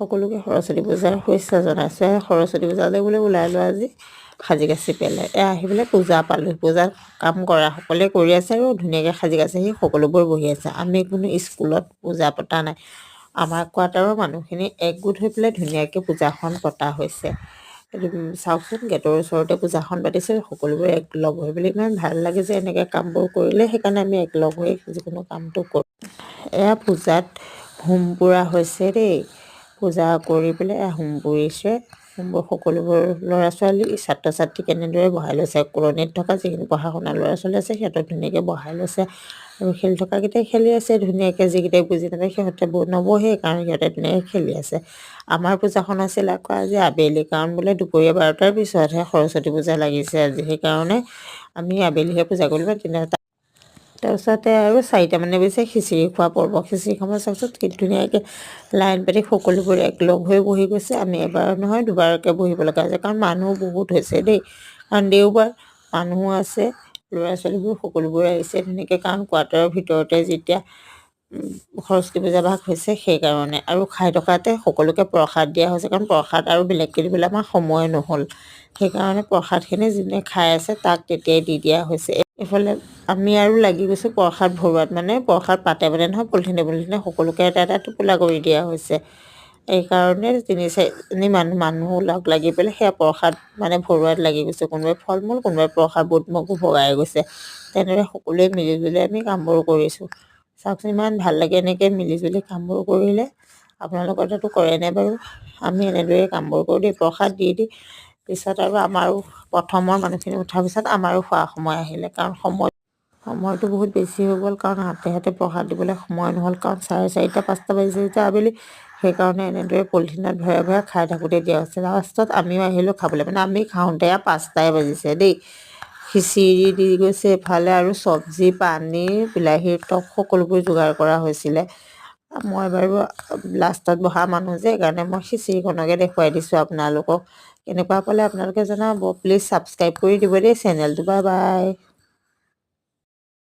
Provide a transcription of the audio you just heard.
সকলোকে সৰস্বতী পূজাৰ শুভেচ্ছা জনাইছোঁ। সৰস্বতী পূজালৈ বোলে ওলাই লোৱা আজি। সাজি কাচি পেলাই। এই আহি পেলাই পূজা পালোঁ। পূজাত কাম কৰা সকলোৱে কৰি আছে আৰু ধুনীয়াকৈ সাজি কাচি আহি সকলোবোৰ বহি আছে। আমি কোনো স্কুলত পূজা পতা নাই। আমাৰ কোৱাৰ্টাৰৰ মানুহখিনি একগোট হৈ পেলাই ধুনীয়াকৈ পূজাখন পতা হৈছে। চাওকচোন গেটৰ ওচৰতে পূজাখন পাতিছে সকলোবোৰ একলগ হৈ পেলাই ইমান ভাল লাগে যে এনেকৈ কামবোৰ কৰিলে সেইকাৰণে আমি একলগ হৈ যিকোনো কামটো কৰোঁ। এয়া পূজাত হোম পুৰা হৈছে দেই। পূজা কৰি পেলাই এয়া হোম পুৰিছে সকলোবোৰ ল'ৰা ছোৱালী ছাত্ৰ ছাত্ৰী কেনেদৰে বহাই লৈছে, কলনীত থকা যিখিনি পঢ়া শুনা ল'ৰা ছোৱালী আছে সিহঁতক ধুনীয়াকৈ বহাই লৈছে। আৰু খেলি থকাকেইটাই খেলি আছে, ধুনীয়াকৈ যিকেইটাই বুজি নাপায়, সিহঁতে নবহে কাৰণ সিহঁতে ধুনীয়াকৈ খেলি আছে। আমাৰ পূজাখন আছিল আকৌ আজি আবেলি, কাৰণ বোলে দুপৰীয়া বাৰটাৰ পিছতহে সৰস্বতী পূজা লাগিছে আজি। সেইকাৰণে আমি আবেলিহে পূজা কৰিলোঁ তিনিটা তাৰপিছতে আৰু চাৰিটামানে বেছি খিচিৰি খোৱা পৰ্ব। খিচিৰি খাব কি ধুনীয়াকৈ লাইন পাতি সকলোবোৰ একলগ হৈ বহি গৈছে। আমি এবাৰ নহয় দুবাৰকৈ বহিব লগা হৈছে। কাৰণ মানুহ বহুত হৈছে দেই। কাৰণ দেওবাৰ মানুহো আছে ল'ৰা ছোৱালীবোৰ সকলোবোৰ আহিছে। ধুনীয়াকৈ কাৰণ কোৱাৰ্টাৰৰ ভিতৰতে যেতিয়া সৰস্বতী পূজা ভাগ হৈছে সেইকাৰণে। আৰু খাই থকাতে সকলোকে প্ৰসাদ দিয়া হৈছে। কাৰণ প্ৰসাদ আৰু বেলেগকৈ দিবলৈ আমাৰ সময় নহ'ল। সেইকাৰণে প্ৰসাদখিনি যোনে খাই আছে তাক তেতিয়াই দি দিয়া হৈছে। এইফালে আমি আৰু লাগি গৈছোঁ প্ৰসাদ ভৰোৱাত মানে প্ৰসাদ পাতে পাতে নহয় পলিথিনে পলিথিনে সকলোকে এটা এটা টোপোলা কৰি দিয়া হৈছে। এইকাৰণে তিনি চাৰিজনী মানুহ মানুহ লগ লাগি পেলাই সেয়া প্ৰসাদ মানে ভৰোৱাত লাগি গৈছে। কোনোবাই ফল মূল কোনোবাই প্ৰসাদ বুট মগু ভগাই গৈছে। তেনেদৰে সকলোৱে মিলি জুলি আমি কামবোৰ কৰিছোঁ। চাওকচোন ইমান ভাল লাগে এনেকৈ মিলি জুলি কামবোৰ কৰিলে। আপোনালোকৰ তাতো কৰেনে বাৰু? আমি এনেদৰে কামবোৰ কৰোঁ দেই। প্ৰসাদ দি দি পিছত আৰু আমাৰো প্ৰথমৰ মানুহখিনি উঠাৰ পিছত আমাৰো খোৱা সময় আহিলে। কাৰণ সময় সময়টো বহুত বেছি হৈ গ'ল কাৰণ হাতে হাতে প্ৰসাদ দিবলৈ সময় নহ'ল। কাৰণ চাৰে চাৰিটা পাঁচটা বাজিছে যেতিয়া আবেলি সেইকাৰণে এনেদৰে পলিথিনত ভৰাই ভৰাই খাই থাকোঁতে দিয়া হৈছে। লাষ্টত আমিও আহিলোঁ খাবলৈ। মানে আমি খাওঁতে পাঁচটাই বাজিছে দেই। খিচিৰি দি গৈছে এফালে আৰু চব্জি পানী বিলাহীৰ টক সকলোবোৰ যোগাৰ কৰা হৈছিলে। মই বাৰু লাষ্টত বহা মানুহ যে সেইকাৰণে মই খিচিৰিখনকে দেখুৱাই দিছোঁ আপোনালোকক। কেনেকুৱা পালে আপোনালোকে জনাব প্লিজ ছাবস্ক্ৰাইব কৰি দিব দেই চেনেলটো বাই বাই